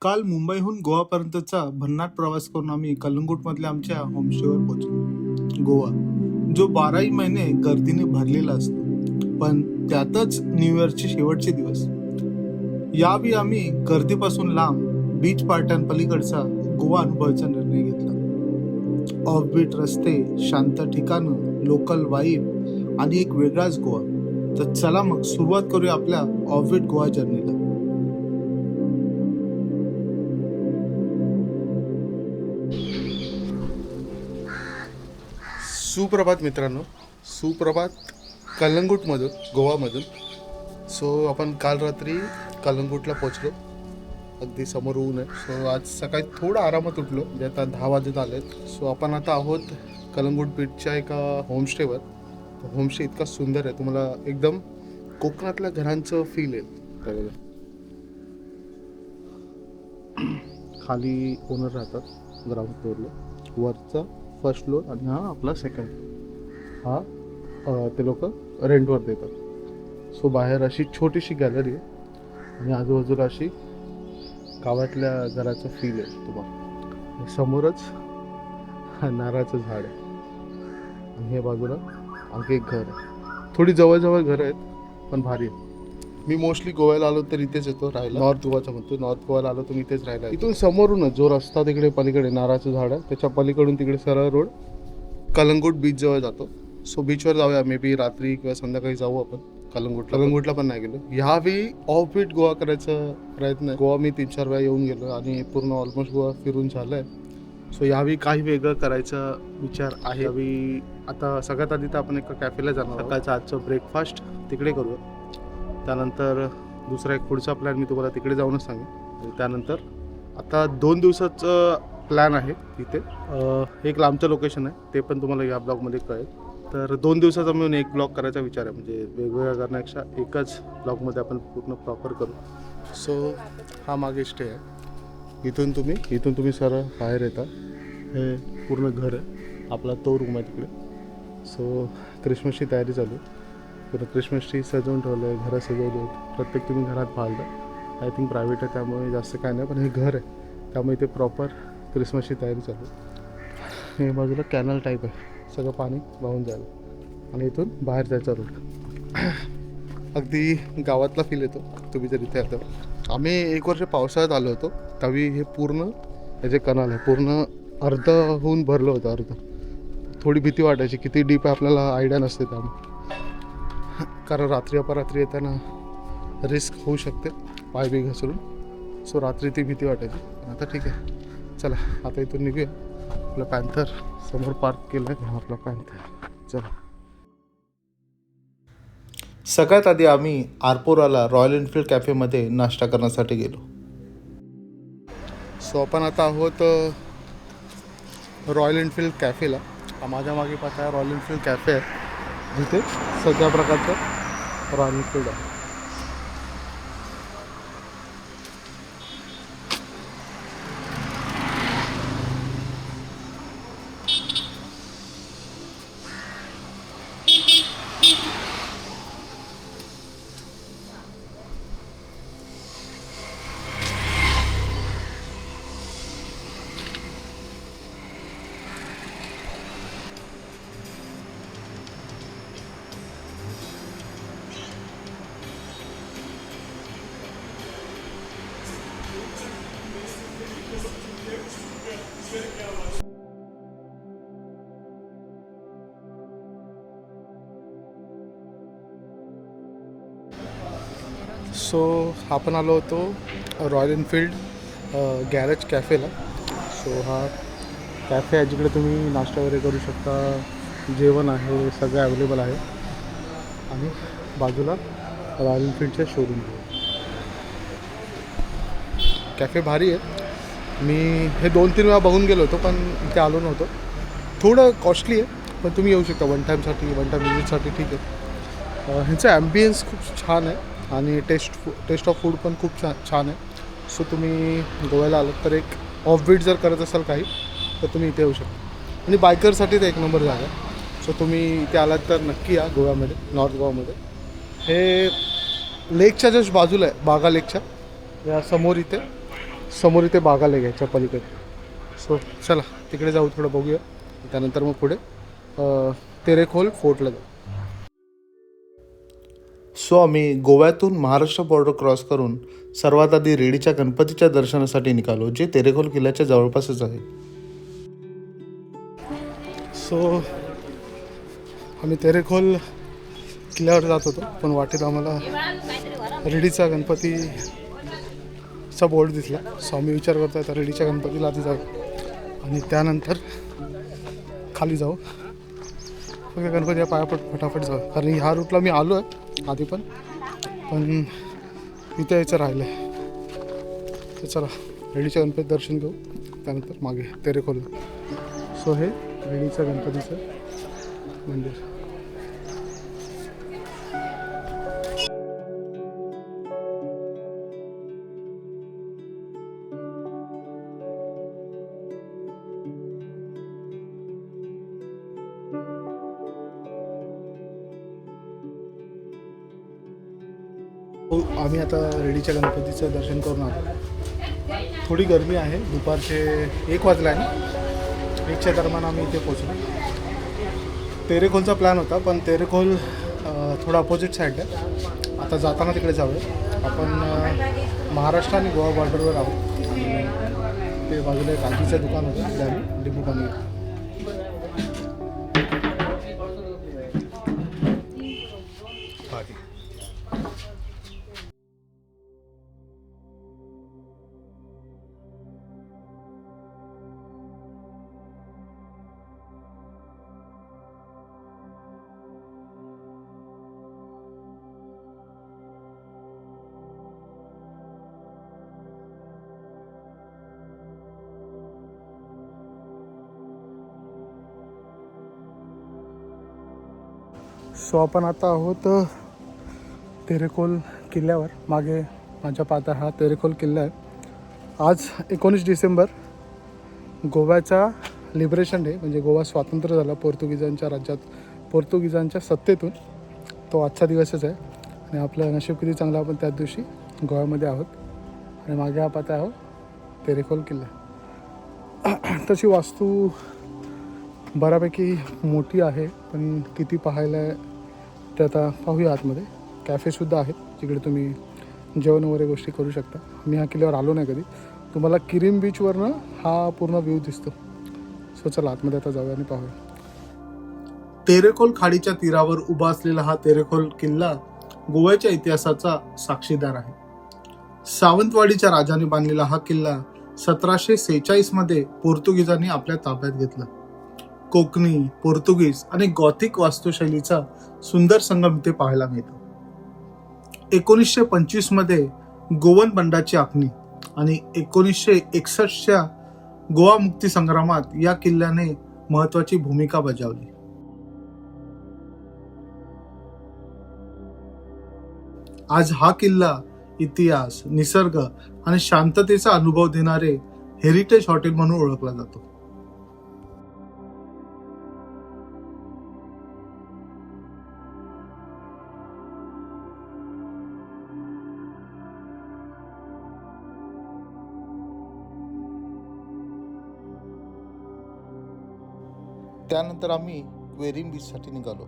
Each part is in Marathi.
काल मुंबईहून गोवापर्यंतचा भन्नाट प्रवास करून आम्ही कलंगूटमधल्या आमच्या होमस्टेवर पोहोचलो. गोवा जो बाराही महिने गर्दीने भरलेला असतो. पण त्यातच न्यू इयरचे शेवटचे दिवस. यावेळी आम्ही गर्दीपासून लांब बीच पार्ट्यांपलीकडचा गोवा अनुभवायचा निर्णय घेतला. ऑफबीट रस्ते शांत ठिकाणं लोकल वाईब आणि एक वेगळाच गोवा. तर चला मग सुरुवात करूया आपल्या ऑफबीट गोवा जर्नीला सुप्रभात मित्रांनो. सुप्रभात कलंगूटमधून गोवामधून. सो आपण काल रात्री कलंगूटला पोचलो अगदी समोर ऊन आहे. सो आज सकाळी थोडं आरामात उठलो. म्हणजे आता दहा वाजत आलेत. सो आपण आता आहोत कलंगूट बीटच्या एका होमस्टेवर. होमस्टे इतका सुंदर आहे. तुम्हाला एकदम कोकणातल्या घरांचं फील येईल खाली ओनर राहतात ग्राउंड फ्लोअरला वरचा फर्स्ट फ्लोअर आणि हा आपला सेकंड हा ते लोक रेंटवर देतात. सो बाहेर अशी छोटीशी गॅलरी आहे. आणि आजूबाजूला अशी गावातल्या घराचं फील आहे तुम्हाला. समोरच हा नारळाचं झाड आहे. आणि हे बाजूला आणखी एक घर आहे. थोडी जवळजवळ घरं आहेत पण भारी आहे मी मोस्टली गोव्याला आलो तर इथेच येतो राहायला. नॉर्थ गोवाचा म्हणतो नॉर्थ गोवाला आलो तर मी इथेच राहायला. इथून समोरूनच जो रस्ता तिकडे पलीकडे नारळाचं झाड आहे त्याच्या पलीकडून तिकडे सरळ रोड कलंगूट बीच जवळ जातो. सो बीचवर जाऊया मे बी रात्री किंवा संध्याकाळी जाऊ आपण. कलंगूट कलंगूटला पण नाही गेलो. ह्यावेळी ऑफ बीट गोवा करायचा प्रयत्न आहे. गोवा मी तीन चार वेळा येऊन गेलो आणि पूर्ण ऑलमोस्ट गोवा फिरून झालंय. सो यावेळी काही वेगळं करायचा विचार आहे. आता सगळ्यात आधी तर आपण एका कॅफेला जाणार. सकाळचा आजचं ब्रेकफास्ट तिकडे करूया. त्यानंतर दुसरा एक पुढचा प्लॅन मी तुम्हाला तिकडे जाऊनच सांगेन. आणि त्यानंतर आता दोन दिवसाचं प्लॅन आहे तिथे एक लांबचं लोकेशन आहे ते पण तुम्हाला या ब्लॉगमध्ये कळेल. तर दोन दिवसाचा मिळून एक ब्लॉग करायचा विचार आहे म्हणजे वेगवेगळ्या करण्यापेक्षा एकच ब्लॉगमध्ये आपण पूर्ण प्रॉपर करू. सो हा मागे स्टे आहे. इथून तुम्ही इथून तुम्ही सरळ बाहेर येता. हे पूर्ण घर आहे आपला तो रूम आहे तिकडे. सो क्रिसमसची तयारी चालू आहे. पूर्ण क्रिसमस ट्री सजवून ठेवलं आहे घरं सजवली आहेत. प्रत्येक तुम्ही घरात पाहिलं आय थिंक प्रायव्हेट आहे त्यामुळे जास्त काय नाही पण हे घर आहे. त्यामुळे इथे प्रॉपर क्रिसमसची तयारी चालू आहे. हे बाजूला कॅनल टाईप आहे. सगळं पाणी वाहून जायला आणि इथून बाहेर जायचा रूट अगदी गावातला फील येतो. तुम्ही जर इथे आता आम्ही एक वर्ष पावसाळ्यात आलो होतो. त्यावेळी हे पूर्ण हे जे कनाल आहे पूर्ण अर्ध होऊन भरलं होतं अर्ध. थोडी भीती वाटायची किती डीप आहे आपल्याला आयडिया नसते त्यामुळे. कारण रात्री अपरात्री येताना रिस्क होऊ शकते पाय बी घसरून. सो रात्री ती भीती वाटायची. पण आता ठीक आहे. चला आता इथून निघूया. आपलं पॅन्थर समोर पार्क केलं आहे आपला पॅन्थर चला. सगळ्यात आधी आम्ही आरपोराला रॉयल एनफील्ड कॅफेमध्ये नाश्ता करण्यासाठी गेलो. सो आपण आता आहोत रॉयल एनफील्ड कॅफेला हा माझ्या मागे पाहता रॉयल एनफील्ड कॅफे आहे. जिथे सगळ्या प्रकारचं रॉयल एनफील्ड सो आपण आलो होतो रॉयल एनफिल्ड गॅरेज कॅफेला सो हा कॅफे आहे जिकडे तुम्ही नाश्ता वगैरे करू शकता जेवण आहे सगळं अवेलेबल आहे. आणि बाजूला रॉयल एनफिल्डचे शोरूम कॅफे भारी आहे. मी हे दोन तीन वेळा बघून गेलो होतो पण इथे आलो नव्हतो. थोडं कॉस्टली आहे पण तुम्ही येऊ शकता. वन टाईमसाठी वन टाईम विजिटसाठी ठीक आहे. अं, ह्यांचं ॲम्बियन्स खूप छान आहे. आणि टेस्ट फू टेस्ट ऑफ फूड पण खूप छान छान आहे. सो तुम्ही गोव्याला आलात तर एक ऑफबीट जर करत असाल काही तर तुम्ही इथे येऊ शकता. आणि बायकरसाठी तर एक नंबर जागा आहे. सो तुम्ही इथे आलात तर नक्की या गोव्यामध्ये नॉर्थ गोवामध्ये हे लेकच्या जस्ट बाजूला आहे बागा लेकच्या या समोर इथे समोर इथे बागा लेक आहे पलीकडे सो चला तिकडे जाऊ थोडं बघूया. त्यानंतर मग पुढे तेरेखोल फोर्टला जाऊ. सो आम्ही गोव्यातून महाराष्ट्र बॉर्डर क्रॉस करून सर्वात आधी रेडीच्या गणपतीच्या दर्शनासाठी निघालो जे तेरेखोल किल्ल्याच्या जवळपासच आहे. सो आम्ही तेरेखोल किल्ल्यावर जात होतो पण वाटेत आम्हाला रेडीचा गणपतीचा बोर्ड दिसला. सो आम्ही विचार करतो आता रेडीच्या गणपतीला आधी जाऊ. आणि त्यानंतर खाली जाऊ. ओके गणपती पायापट फटाफट जाऊ. कारण ह्या रूटला मी आलो आहे आधी पण. पण इथे यायचं राहिलं आहे तर चला रेडीच्या गणपती दर्शन घेऊ. त्यानंतर मागे तेरेखोलला. सो हे रेडीचं गणपतीचं मंदिर. हो आम्ही आता रेडीच्या गणपतीचं दर्शन करून आलो. थोडी गरमी आहे दुपारचे एक वाजला आहे एकच्या दरम्यान आम्ही इथे पोचलो तेरेखोलचा प्लॅन होता पण तेरेखोल थोडा अपोजिट साईड आहे. आता जाताना तिकडे जाऊया. आपण महाराष्ट्र आणि गोवा बॉर्डरवर आहोत. आणि ते बाजूला एक आजीचं दुकान होतं तिथे आम्ही लिंबू पाणी सो आपण आता आहोत तेरेकोल किल्ल्यावर. मागे माझ्या पाहता हा तेरेकोल किल्ला आहे. आज एकोणीस डिसेंबर गोव्याचा लिबरेशन डे म्हणजे गोवा स्वातंत्र्य झाला पोर्तुगीजांच्या राज्यात पोर्तुगीजांच्या सत्तेतून. तो आजचा दिवसच आहे आणि आपलं नशीब किती चांगलं आपण त्याच दिवशी गोव्यामध्ये आहोत. आणि मागे हा पाता आहोत तेरेखोल किल्ला. तशी वास्तू बऱ्यापैकी मोठी आहे पण किती पाहायला आहे ते आता पाहूया आतमध्ये. कॅफेसुद्धा आहेत जिकडे तुम्ही जेवण वगैरे गोष्टी करू शकता. मी ह्या किल्ल्यावर आलो नाही कधी. तुम्हाला किरीम बीचवरनं हा पूर्ण व्ह्यू दिसतो. सो चला आतमध्ये आता जाऊया आणि पाहूया. तेरेखोल खाडीच्या तीरावर उभा असलेला हा तेरेखोल किल्ला गोव्याच्या इतिहासाचा साक्षीदार आहे. सावंतवाडीच्या राजाने बांधलेला हा किल्ला सतराशे सेहेचाळीसमध्ये पोर्तुगीजांनी आपल्या ताब्यात घेतला. कोकणी पोर्तुगीज आणि गॉथिक वास्तुशैलीचा सुंदर संगम इथे पाहायला मिळतो. एकोणीसशे पंचवीसमध्ये गोवन बंडाची आखणी आणि एकोणीसशे एकसष्टच्या गोवा मुक्ती संग्रामात या किल्ल्याने महत्वाची भूमिका बजावली. आज हा किल्ला इतिहास निसर्ग आणि शांततेचा अनुभव देणारे हेरिटेज हॉटेल म्हणून ओळखला जातो. त्यानंतर आम्ही क्वेरिम बीचसाठी निघालो.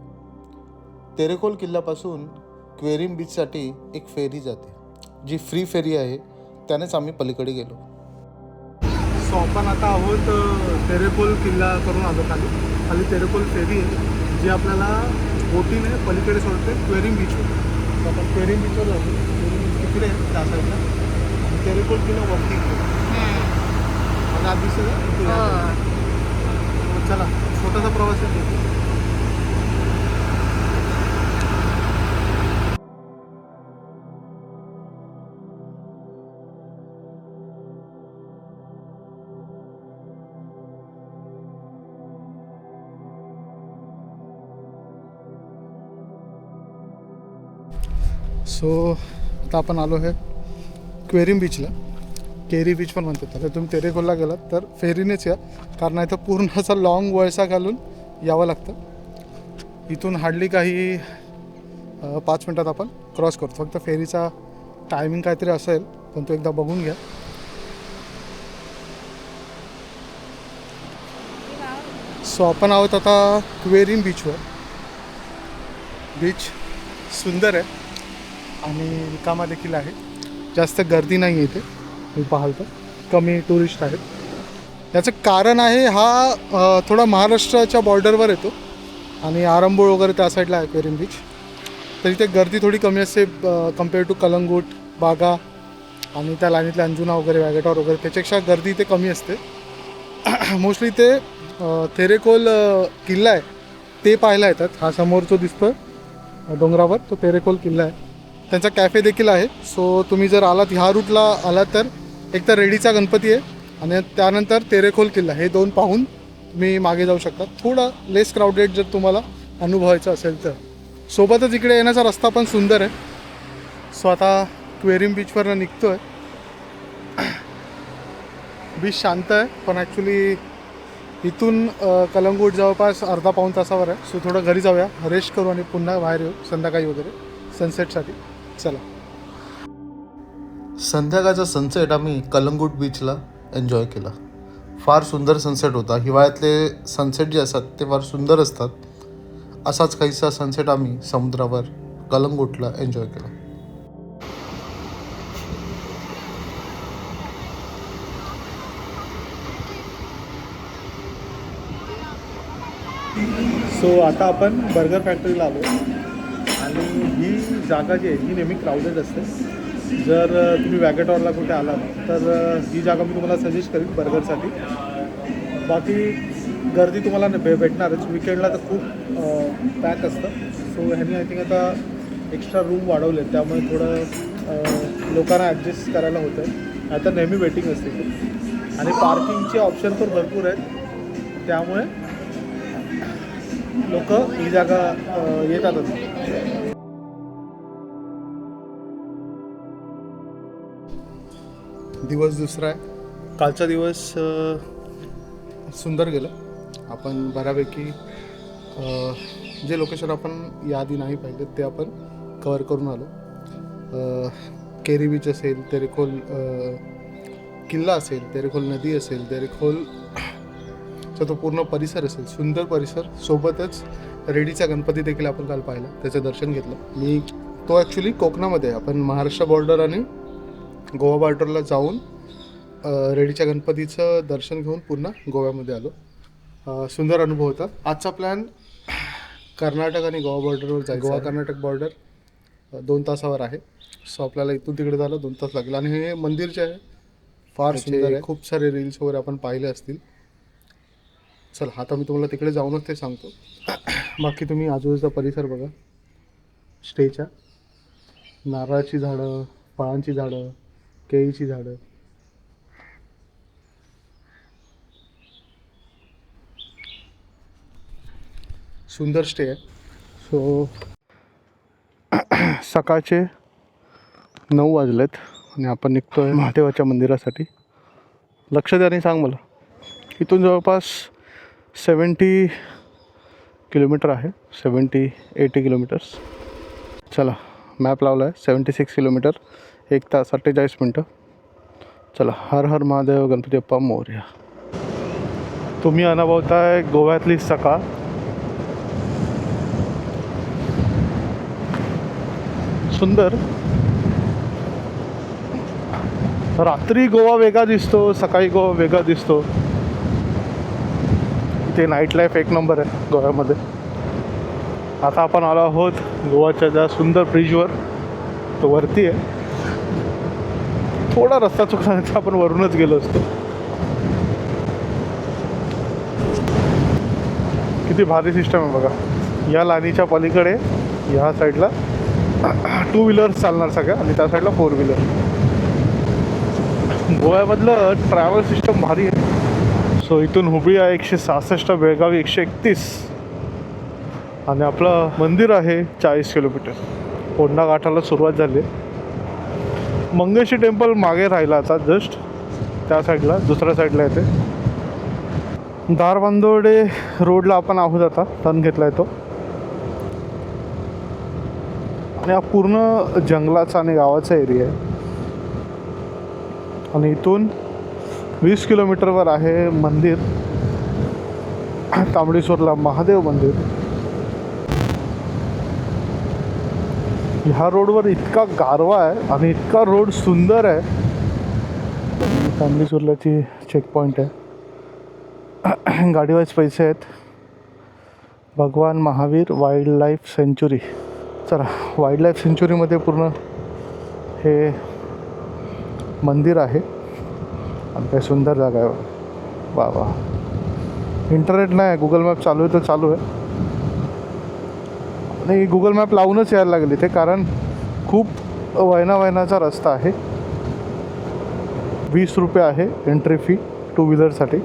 तेरेखोल किल्ल्यापासून क्वेरिम बीचसाठी एक फेरी जाते जी फ्री फेरी आहे त्यानेच आम्ही पलीकडे गेलो. सो आपण आता आहोत तेरेखोल किल्ला करून आलो खाली. खाली तेरेखोल फेरी आहे जी आपल्याला बोटीने पलीकडे सोडते क्वेरिम बीचवर तर आपण क्वेरिम बीचवर जातो बीच तिकडे आहे त्या साईडला आणि तेरेखोल किल्ला वरती. मला दिसत. तर चला. छोटासा प्रवास आहे. सो आता आपण आलो आहे क्वेरिम बीचला. केरी बीच पण म्हणतात तर तुम्ही तेरेखोलला गेलात तर फेरीनेच या. कारण इथं पूर्ण असा लाँग वळसा घालून यावं लागतं. इथून हार्डली काही पाच मिनटात आपण क्रॉस करतो फक्त फेरीचा टायमिंग काहीतरी असेल पण तो एकदा बघून घ्या. सो आपण आहोत आता क्वेरिन बीचवर बीच सुंदर आहे आणि रिकामा देखील आहे. जास्त गर्दी नाही आहे इथे. मी पाहाल तर कमी टुरिस्ट आहेत. याचं कारण आहे हा थोडा महाराष्ट्राच्या बॉर्डरवर येतो. आणि आरंबोळ वगैरे त्या साईडला आहे क्वेरीन बीच तर इथे गर्दी थोडी कमी असते कंपेअर टू कलंगूट बागा आणि त्या लाईनीतल्या अंजुना वगैरे वॅगेटॉर वगैरे त्याच्यापेक्षा गर्दी इथे कमी असते. मोस्टली ते थेरेकोल किल्ला आहे. ते पाहायला येतात. हा समोर जो दिसतो डोंगरावर. तो तेरेकोल किल्ला आहे. त्यांचा कॅफे देखील आहे. सो तुम्ही जर आलात ह्या रूटला आलात तर एक तर रेडीचा गणपती आहे आणि त्यानंतर तेरेखोल किल्ला हे दोन पाहून तुम्ही मागे जाऊ शकता. थोडा लेस क्राउडेड जर तुम्हाला अनुभवायचं असेल तर. सोबतच इकडे येण्याचा रस्ता पण सुंदर आहे. सो आता क्वेरिम बीचवरनं निघतो आहे बीच शांत आहे पण ॲक्च्युली इथून कलंगूट जवळपास अर्धा पाऊण तासावर आहे. सो थोडं घरी जाऊया. रेस्ट करू आणि पुन्हा बाहेर येऊ संध्याकाळी वगैरे सनसेटसाठी चला. संध्याकाळचा सनसेट आम्ही कलंगूट बीचला एन्जॉय केला. फार सुंदर सनसेट होता. हिवाळ्यातले सनसेट जे असतात ते फार सुंदर असतात. असाच काहीसा सनसेट आम्ही समुद्रावर कलंगूटला एन्जॉय केला. सो आता आपण बर्गर फॅक्टरीला आलो. आणि ही जागा जी आहे ही नेहमी क्राऊडेड असते. जर तुम्ही वॅगेटॉरला कुठे आलात तर ही जागा मी तुम्हाला सजेस्ट करीन बर्गरसाठी बाकी गर्दी तुम्हाला न- भे भेटणारच. विकेंडला तर खूप पॅक असतं. सो ह्यांनी आय थिंक आता एक्स्ट्रा रूम वाढवले त्यामुळे थोडं लोकांना ॲडजस्ट करायला होतं आहे आता नेहमी वेटिंग असते. आणि पार्किंगचे ऑप्शन पण भरपूर आहेत. त्यामुळे लोक ही जागा येतातच. दिवस दुसरा आहे. कालचा दिवस सुंदर गेला. आपण बऱ्यापैकी जे लोकेशन आपण यादी नाही पाहिजे ते आपण कवर करून आलो. केरी बीच असेल तेरेखोल किल्ला असेल तेरेखोल नदी असेल तेरेखोल चा तो पूर्ण परिसर असेल सुंदर परिसर सोबतच रेडीचा गणपती देखील आपण काल पाहिला त्याचं दर्शन घेतलं. मी तो ॲक्च्युली कोकणामध्ये आहे. आपण महाराष्ट्र बॉर्डर आणि गोवा बॉर्डरला जाऊन रेडीच्या गणपतीचं दर्शन घेऊन पुन्हा गोव्यामध्ये आलो. सुंदर अनुभव होता. आजचा प्लॅन कर्नाटक आणि गोवा बॉर्डरवर जायचं गोवा कर्नाटक बॉर्डर. दोन तासावर आहे. सो आपल्याला इथून तिकडे झालं दोन तास लागेल. आणि हे मंदिर जे आहे फार सुंदर आहे. खूप सारे रील्स वगैरे आपण पाहिले असतील. चला आता मी तुम्हाला तिकडे जाऊनच ते सांगतो. बाकी तुम्ही आजूबाजूचा परिसर बघा. स्टेच्या नारळाची झाडं फळांची झाडं. केळीची झाडं. सुंदर स्टे आहे. सो सकाळचे नऊ वाजलेत आणि आपण निघतोय महादेवाच्या मंदिरासाठी. लक्ष द्या आणि सांग मला. इथून जवळपास सेवन्टी किलोमीटर आहे. Seventy eighty kilometres. चला मॅप लावला आहे सेवन्टी सिक्स किलोमीटर. एक तास अठ्ठेचाळीस मिनटं. चला हर हर महादेव गणपती बाप्पा मोर्या. तुम्ही अनुभवताय गोव्यातली सकाळ. सुंदर. रात्री गोवा वेगळा दिसतो सकाळी गोवा वेगळा दिसतो. इथे नाईट लाईफ एक नंबर आहे गोव्यामध्ये. आता आपण आलो आहोत गोवाच्या ज्या सुंदर ब्रिजवर तो वरती आहे. थोडा रस्ता चुकला आपण वरूनच गेलो असतो. किती भारी सिस्टम आहे बघा. या लाणीच्या पलीकडे ह्या साईडला टू व्हीलर्स चालणार सगळ्या आणि त्या साईडला फोर व्हीलर गोव्यामधलं ट्रॅव्हल सिस्टम भारी आहे. सो इथून हुबळी आहे एकशे सहासष्ट बेळगावी एकशे एकतीस. आणि आपलं मंदिर आहे चाळीस किलोमीटर कोंडा गाठाला सुरुवात झाली. आहे मंगेशी टेम्पल मागे राहिला आता जस्ट त्या साईडला दुसऱ्या साईडला येते. धारबांदोडे रोडला आपण आहोत आता टर्न घेतला आहे तो. आणि हा पूर्ण जंगलाचा आणि गावाचा एरिया आहे. आणि इथून वीस किलोमीटरवर आहे मंदिर. तांबडेश्वरला महादेव मंदिर. ह्या रोडवर इतका गारवा आहे आणि इतका रोड सुंदर आहे. तांबडेश्वरलाची चेक पॉईंट आहे. गाडीवाईज पैसे आहेत. Bhagwan Mahavir wild life sanctuary चला वाईल्ड लाईफ सेंच्युरीमध्ये पूर्ण हे मंदिर आहे. आणि काय सुंदर जागा आहे. वा वा. इंटरनेट नाही गुगल मॅप चालू आहे तर चालू आहे. नाही गुगल मॅप लावूनच यायला लागले ते कारण खूप वयना वयनाचा रस्ता आहे. वीस रुपये आहे एंट्री फी टू व्हीलरसाठी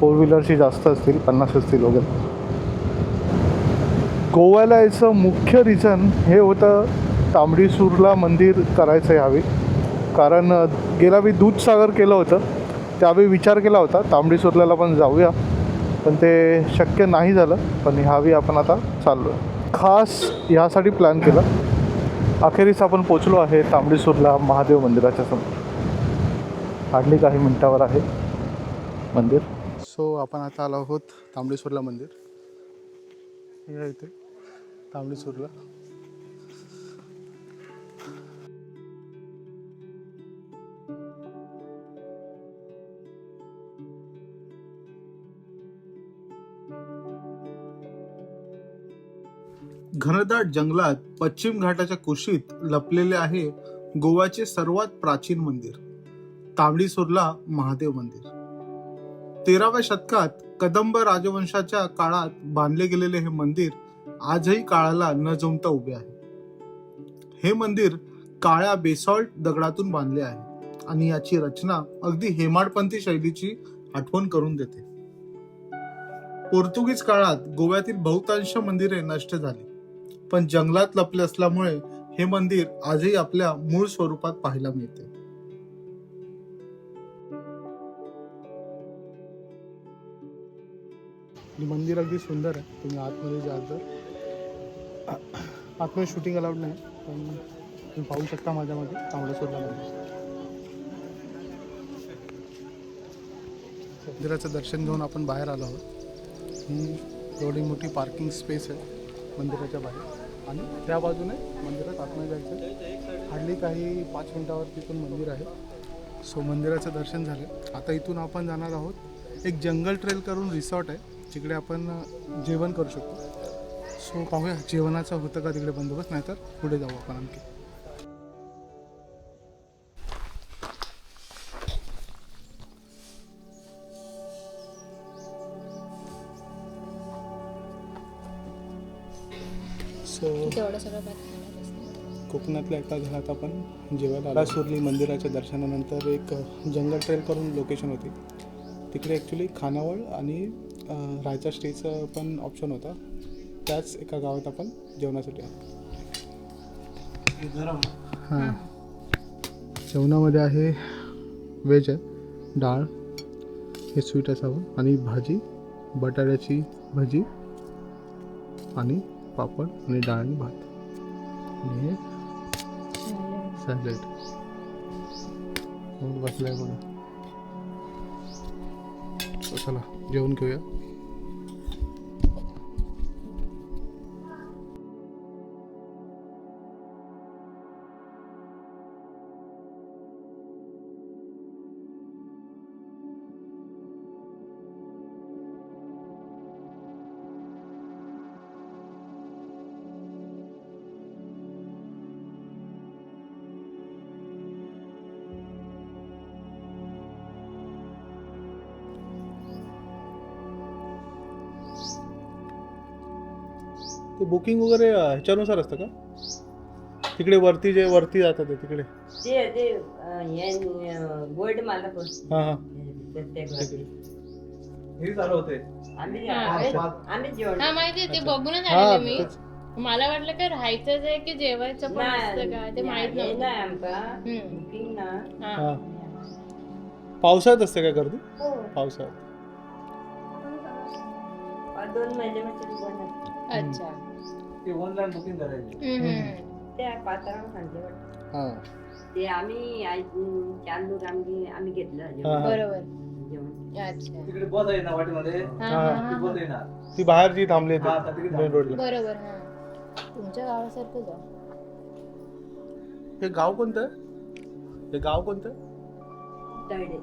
फोर व्हीलरची जास्त असतील पन्नास असतील वगैरे. गोव्याला याचं मुख्य रिझन हे होतं तांबडीसूरला मंदिर करायचं यावे कारण गेला मी दूधसागर केलं होतं. त्यावेळी विचार केला होता तांबडीसूरला पण जाऊया. पण ते शक्य नाही झालं पण ह्यावेळी आपण आता चाललो आहे खास ह्यासाठी प्लॅन केला. अखेरीस आपण पोचलो आहे तांबडीसूरला महादेव मंदिराच्या समोर. हार्डली काही मिनटावर आहे. मंदिर. सो आपण आता आलो आहोत तांबडेश्वरला मंदिर. हे इथे. तांबडेश्वरला घनदाट जंगलात पश्चिम घाटाच्या कुशीत लपलेले आहे गोव्याचे सर्वात प्राचीन मंदिर तांबडीसुरला महादेव मंदिर. तेराव्या शतकात कदंब राजवंशाच्या काळात बांधले गेलेले हे मंदिर आजही काळाला न जमता उभे आहे. हे मंदिर काळ्या बेसॉल्ट दगडातून बांधले आहे आणि याची रचना अगदी हेमाडपंथी शैलीची आठवण करून देते. पोर्तुगीज काळात गोव्यातील बहुतांश मंदिरे नष्ट झाली. पण जंगलात लपले असल्यामुळे हे मंदिर आजही आपल्या मूळ स्वरूपात पाहायला मिळते. मंदिर अगदी सुंदर आहे. तुम्ही आतमध्ये जाल तर. आतमध्ये शूटिंग अलाउड नाही. पण तुम्ही पाहू शकता माझ्यामध्ये तांबडेश्वरला मंदिर. मंदिराचं दर्शन घेऊन आपण बाहेर आलो आहोत. ही एवढी मोठी पार्किंग स्पेस आहे मंदिराच्या बाहेर. आणि त्या बाजूने मंदिरात आतमध्ये जायचं. हार्डली काही पाच मिनटावर तिथून मंदिर आहे. सो मंदिराचं दर्शन झालं. आता इथून आपण जाणार आहोत. एक जंगल ट्रेल करून रिसॉर्ट आहे. जिकडे आपण जेवण करू शकतो. सो पाहूया जेवणाचं होतं का तिकडे बंदोबस्त? नाही तर पुढे जाऊ आपण आणखी. सो तेवढं सगळं खाणार. कोकणातल्या एका घरात आपण जेवायला आला सुरली मंदिराच्या दर्शनानंतर एक जंगल ट्रेल करून लोकेशन होती. तिकडे ॲक्च्युली खानावळ आणि राहायचा स्टेचं पण ऑप्शन होता. त्याच एका गावात आपण जेवणासाठी आलो. हां जेवणामध्ये आहे व्हेज आहे डाळ हे स्वीट असावं आणि भाजी बटाट्याची भाजी आणि पापड आणि डाळ आणि भात. आणि हे सॅलेड. मग बसलाय बघा. चला जेवण घेऊया. ते बुकिंग वगैरे ह्याच्यानुसार असतं का? तिकडे वरती जे वरती जातात ते तिकडे. ते ते अं, हे अं, गोल्ड मला पण हां हां. प्रत्येक हे चालू होते. आम्ही हा, आम्ही- आम्ही जेवण हा माहिती ते बघूनच आलेले मी. तेच. मला वाटलं काय राहायचंच आहे की जेवायचं पण असतं का? ते माहीत नाही नव्हतं. नाही आमका. हम्म. बुकिंग ना. हा. हां. पावसाळ्यात असते काय गर्दी? हो. पावसाळ्यात. दोन महिने म्हणजे अच्छा. ते ऑनलाईन बुकिंग करायचे. हम्म. त्या पात्रावर सांगते वाटतं. हां. ते आम्ही आई- चार लोक आम्ही आम्ही घेतलं हा, जेवण. हा. बरोबर. जेवण. अच्छा. तिकडे बस आहे ना वाटेमध्ये? हा, हा. हा, ती हा, बस. येणार ती बाहेर जी थांबली हा, आता तिकडे मेन रोडला बरोबर हा. तुमच्या गावासारखंच आहे. हे गाव कोणतं? आहे हे गाव कोणतं? आहे? तळडे.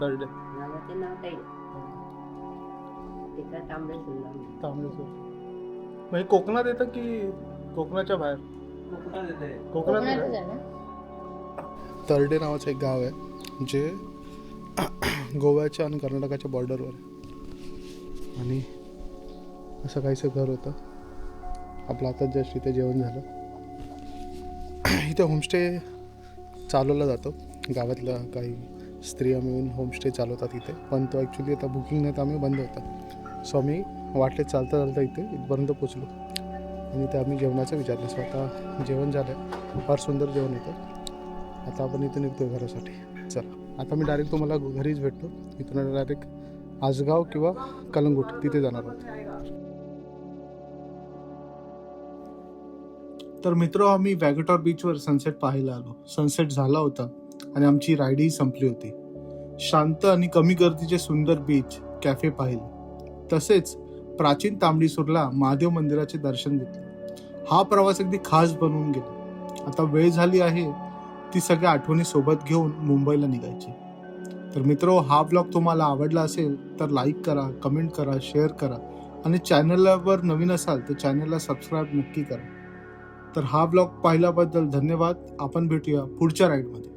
तळडे. नावाचे नाव तळडे. तिकडे तांबडे सुंदर तांबडेश्वर मग हे कोकणात येतं की कोकणाच्या बाहेर? कोकणात येते कोकणात कोकणातच आहे? आहे ना? तरडे नावाचं एक गाव आहे जे गोव्याच्या आणि कर्नाटकाच्या बॉर्डरवर आहे. आणि असं काहीसं घर होतं. आपलं आता जस्ट इथे जेवण झालं. इथे होमस्टे चालवला जातो. गावातल्या काही स्त्रिया मिळून होमस्टे चालवतात इथे. पण तो ॲक्च्युली आता बुकिंग नाही त्यामुळे बंद होता. सो आम्ही वाटले चालता चालता इथे इथपर्यंत पोचलो. आणि ते आम्ही जेवणाचं विचारलं. स्वतः जेवण झालं. फार सुंदर जेवण होतं. आता आपण इथून निघतो घरासाठी. चला. आता मी डायरेक्ट तुम्हाला घरीच भेटतो. इथून डायरेक्ट आजगाव किंवा कलंगूट तिथे जाणार आहोत. तर मित्र आम्ही वॅगटॉर बीचवर सनसेट पाहायला आलो. सनसेट झाला होता आणि आमची राईडही संपली होती. शांत आणि कमी गर्दीचे सुंदर बीच कॅफे पाहिले. तसेच प्राचीन तांबडीसूरला महादेव मंदिराचे दर्शन घेतले. हा प्रवास अगदी खास बनवून गेला. आता वेळ झाली आहे ती सगळ्या आठवणी सोबत घेऊन मुंबईला निघायची. तर मित्र हा ब्लॉग तुम्हाला आवडला असेल तर लाईक करा कमेंट करा शेअर करा आणि चॅनलवर नवीन असाल तर चॅनलला सबस्क्राईब नक्की करा. तर हा ब्लॉग पाहिल्याबद्दल धन्यवाद. आपण भेटूया पुढच्या राईडमध्ये.